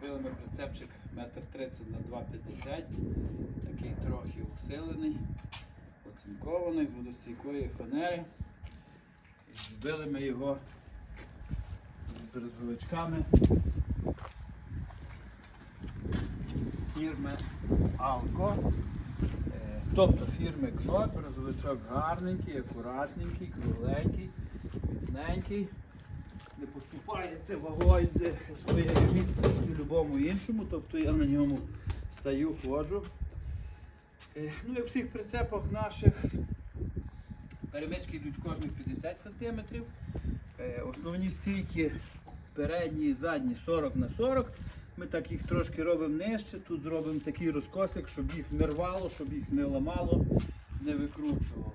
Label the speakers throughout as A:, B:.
A: Зробили ми прицепчик 1,30 на 2,50 такий трохи усилений, оцинкований з водостійкої фанери. І Зробили ми його з березовичками фірми Алко. Е, Тобто фірми Кнот, березовичок гарненький, акуратненький, кругленький, міцненький. Не поступається вагою де своєю міцністю любому іншому, тобто я на ньому стаю, ходжу. Е, Ну і в всіх прицепах наших перемички йдуть кожних 50 см. Основні стійки передні і задні 40 на 40 Ми так їх трошки робимо нижче. Тут зробимо такий розкосик, щоб їх не рвало, щоб їх не ламало, не викручувало.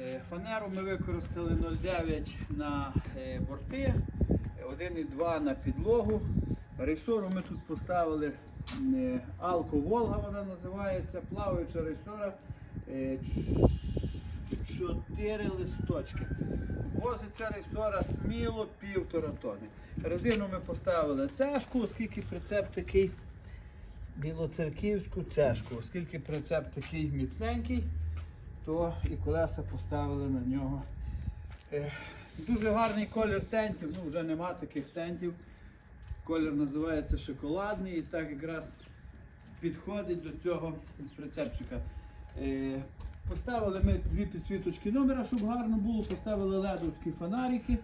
A: Е, Фанеру ми використали 0,9 на е, борти, 1,2 на підлогу. Рейсору ми тут поставили е, Алко Волга, вона називається, плаваюча рейсора. е, ч- Чотири листочки. Возиться рейсора сміло півтора тони. Резину ми поставили цешку, оскільки прицеп такий білоцерківську цешку, оскільки прицеп такий міцненький, то і колеса поставили на нього. Е, Дуже гарний колір тентів, ну вже нема таких тентів. Колір називається шоколадний і так якраз підходить до цього прицепчика. Е, Поставили ми дві підсвіточки номера, щоб гарно було. Поставили ледовські фонарики,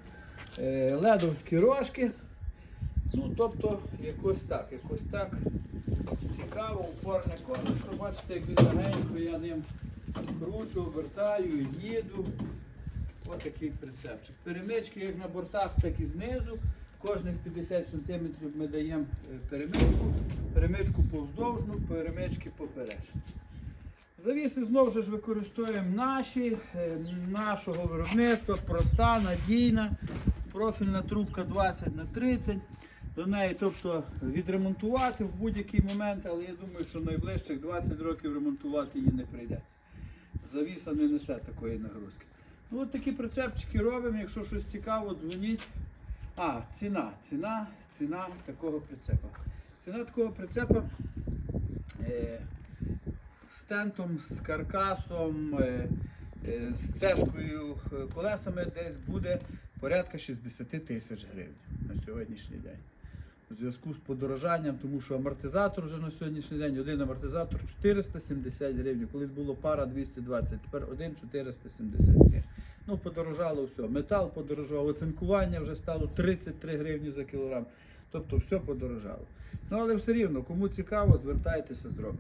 A: е, ледовські рожки. Ну, тобто, якось так, якось так цікаво, упорне колесо. Бачите, як він легенько, я ним кручу, обертаю, їду. Ось такий прицепчик. Перемички як на бортах, так і знизу. Кожних 50 см ми даємо е, перемичку, перемичку повздовжну, перемички поперечні. Завіси знову ж використовуємо наші, е, нашого виробництва, проста, надійна, профільна трубка 20 на 30 До неї тобто, відремонтувати в будь-який момент, але я думаю, що найближчих 20 років ремонтувати її не прийдеться. Завіса не несе такої нагрузки. Ну, от такі прицепчики робимо. Якщо щось цікаво, дзвоніть. А, ціна, ціна, ціна такого прицепа. Ціна такого прицепа. Е, з тентом, з каркасом, е, е, з цешкою, е, колесами десь буде порядка 60 тисяч гривень на сьогоднішній день. У зв'язку з подорожанням, тому що амортизатор вже на сьогоднішній день, один амортизатор 470 гривень. Колись було пара 220, тепер один 477. Ну, подорожало все. Метал подорожав, оцинкування вже стало 33 гривні за кілограм. Тобто все подорожало. Ну але все рівно, кому цікаво, звертайтеся, зробимо.